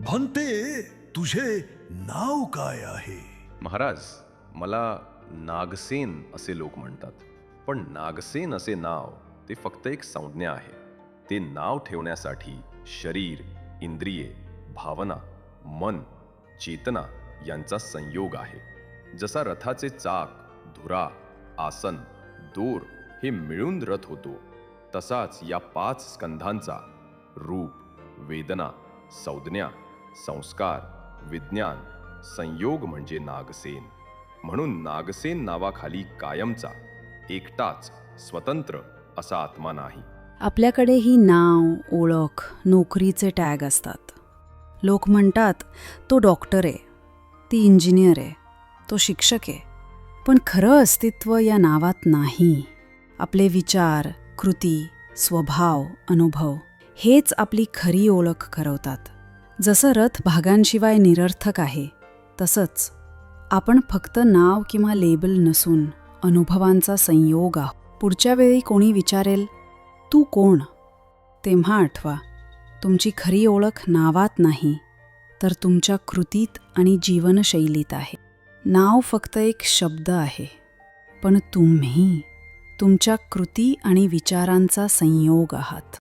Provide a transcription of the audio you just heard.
भंते तुझे नाव काय आहे? महाराज मला नागसेन असे लोक म्हणतात. पण नागसेन असे नाव ते फक्त एक संज्ञा आहे. ते नाव ठेवण्यासाठी शरीर इंद्रिये भावना मन चेतना यांचा संयोग आहे. जसा रथाचे चाक धुरा आसन दोर हे मिळून रथ होतो तसाच या पाच स्कंधांचा रूप वेदना संज्ञा संस्कार विज्ञान संयोग म्हणजे नागसेन. म्हणून नागसेन नावाखाली कायमचा एकटाच स्वतंत्र असा आत्मा नाही. आपल्याकडे ही नाव ओळख नोकरीचे टॅग असतात. लोक म्हणतात तो डॉक्टर आहे ती इंजिनियर आहे तो शिक्षक आहे. पण खरं अस्तित्व या नावात नाही. आपले विचार कृती स्वभाव अनुभव हेच आपली खरी ओळख ठरवतात. जसं रथ भागांशिवाय निरर्थक आहे तसंच आपण फक्त नाव किंवा लेबल नसून अनुभवांचा संयोग आहो पुढच्या वेळी कोणी विचारेल तू कोण? तेव्हा आठवा तुमची खरी ओळख नावात नाही तर तुमच्या कृतीत आणि जीवनशैलीत आहे. नाव फक्त एक शब्द आहे पण तुम्ही तुमच्या कृती आणि विचारांचा संयोग आहात.